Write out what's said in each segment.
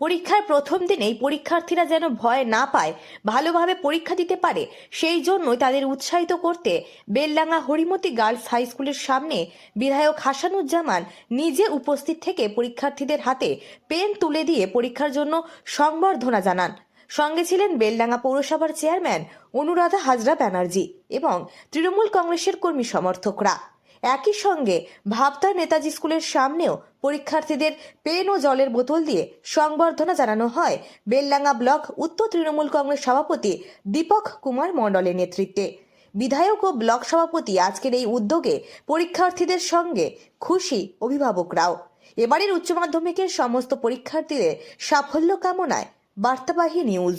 পরীক্ষার প্রথম দিনেই পরীক্ষার্থীরা যেন ভয় না পায়, ভালোভাবে পরীক্ষা দিতে পারে, সেই জন্যই তাদের উৎসাহিত করতে বেলডাঙ্গা হরিমতি গার্লস হাই স্কুলের সামনে বিধায়ক হাসানুজ্জামান নিজে উপস্থিত থেকে পরীক্ষার্থীদের হাতে পেন তুলে দিয়ে পরীক্ষার জন্য সংবর্ধনা জানান। সঙ্গে ছিলেন বেলডাঙ্গা পৌরসভার চেয়ারম্যান অনুরাধা হাজরা ব্যানার্জি এবং তৃণমূল কংগ্রেসের কর্মী সমর্থকরা। একই সঙ্গে ভাবতা নেতাজি স্কুলের সামনেও পরীক্ষার্থীদের পেন ও জলের বোতল দিয়ে সংবর্ধনা জানানো হয়। বেলডাঙ্গা ব্লক উত্তর তৃণমূল কংগ্রেস সভাপতি দীপক কুমার মণ্ডলের নেতৃত্বে। বিধায়ক ও ব্লক সভাপতি আজকের এই উদ্যোগে পরীক্ষার্থীদের সঙ্গে খুশি অভিভাবকরাও। এবারের উচ্চ মাধ্যমিকের সমস্ত পরীক্ষার্থীদের সাফল্য কামনায় বার্তাবাহী নিউজ।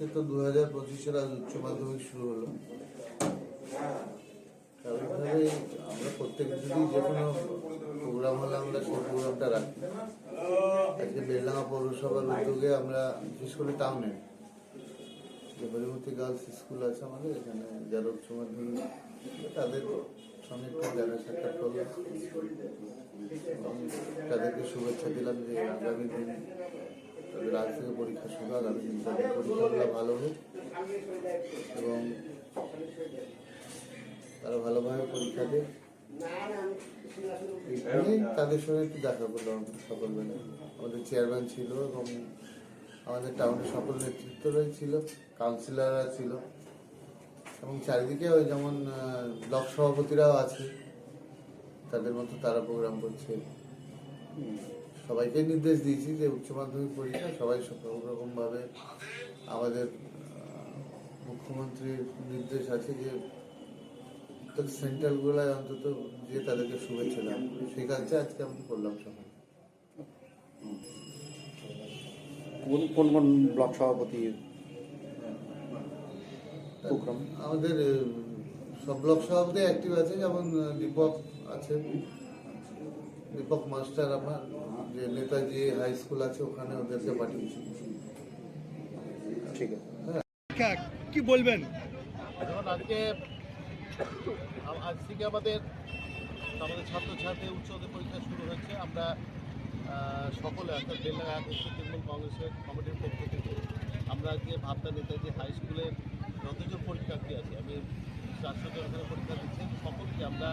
আজকে তো দু হাজার পঁচিশের আজ উচ্চ মাধ্যমিক শুরু হলো। স্বাভাবিকভাবেই আমরা প্রত্যেক দিনই যে কোনো প্রোগ্রাম হলে আমরা সেই প্রোগ্রামটা রাখি। আজকে বেলডাঙ্গা পৌরসভার উদ্যোগে আমরা বিশেষ করে টাউনে যে হরিমতি গার্লস স্কুল আছে আমাদের, এখানে যারা উচ্চ মাধ্যমিক তাদের সঙ্গে একটু দেখা সাক্ষাৎ করলাম তাদেরকে শুভেচ্ছা দিলাম যে আগামী দিন তাদের আজ পরীক্ষা শুরু আগামী দিন তাদের পরীক্ষাগুলো ভালো হোক এবং তারা ভালোভাবে পরীক্ষা দেয় তাদের সঙ্গে একটু দেখা করলাম সকালবেলা। আমাদের চেয়ারম্যান ছিল এবং আমাদের টাউনের সকল নেতৃত্বরাই ছিল কাউন্সিলররা ছিল এবং চারিদিকে ওই যেমন ব্লক সভাপতিরাও আছে। তাদের মতো তারা প্রোগ্রাম করছে। সবাইকে নির্দেশ দিয়েছি যে উচ্চ মাধ্যমিক পরীক্ষা সবাই সব রকম আমাদের মুখ্যমন্ত্রীর নির্দেশ আছে যে সেন্ট্রাল গুলায় অন্তত যে তাদেরকে শুভেচ্ছা দান সেই কাজটা আজকে আমি করলাম সবাই। কোন কোন কোন ব্লক সভাপতি আমাদের সব ব্লক সভাপতি অ্যাক্টিভ আছে যেমন দীপক আছে দীপক মাস্টার আমার। যে নেতাজি হাই স্কুল আছে ওখানে ওদেরকে পাঠিয়েছি। ঠিক আছে। কি? বলবেন? আজকে আজ থেকে আমাদের আমাদের ছাত্রছাত্রী উচ্চতর পরীক্ষা শুরু হয়েছে। আমরা সকলে অর্থাৎ বেলডাঙ্গা এক উত্তর তৃণমূল কংগ্রেসের কমিটির পক্ষ থেকে আমরা আজকে ভাবনা নেতাজি হাই স্কুলের যতজন পরীক্ষার্থী আছে আমি চারশো জন পরীক্ষা দিচ্ছি। সকলকে আমরা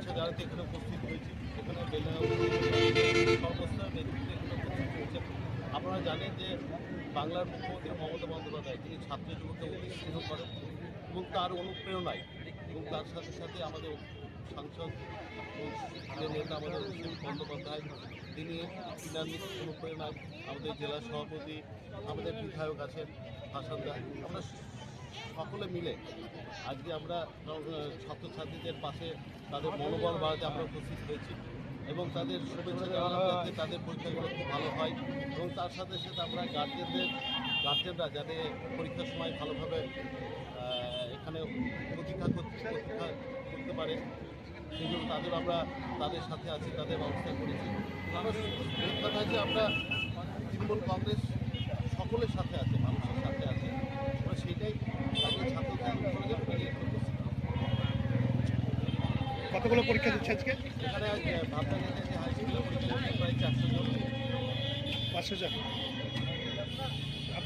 শুভেচ্ছা জানাতে এখানে উপস্থিত হয়েছি, এখানে সমস্ত নেতৃত্বে এখানে উপস্থিত হয়েছে। আপনারা জানেন যে বাংলার মুখ্যমন্ত্রী মমতা বন্দ্যোপাধ্যায়, তিনি ছাত্র যুবককে উৎসাহিত করেন এবং তার অনুপ্রেরণায় এবং তার সাথে সাথে আমাদের সাংসদ নেতা আমাদের বন্দ্যোপাধ্যায়, তিনি তিনার অনুপ্রেরণায় আমাদের জেলা সভাপতি, আমাদের বিধায়ক আছেন হাসানদা আমরা সকলে মিলে আজকে আমরা ছাত্রছাত্রীদের পাশে তাদের মনোবল বাড়াতে আমরা উপস্থিত হয়েছি এবং তাদের শুভেচ্ছা জানালাম যাতে তাদের পরীক্ষাগুলো খুব ভালো হয় এবং তার সাথে সাথে আমরা গার্জেনদের গার্জেনরা যাতে পরীক্ষার সময় ভালোভাবে এখানে প্রতীক্ষা করতে প্রতীক্ষা করতে পারে। সেই জন্য তাদের আমরা, তাদের সাথে আছি, তাদের ব্যবস্থা করেছি। কথা যে আমরা তৃণমূল কংগ্রেস সকলের সাথে আছে, মানুষের সাথে আছে। সেইটাই কতগুলো পরীক্ষা দিচ্ছে আজকে? পাঁচশো জন।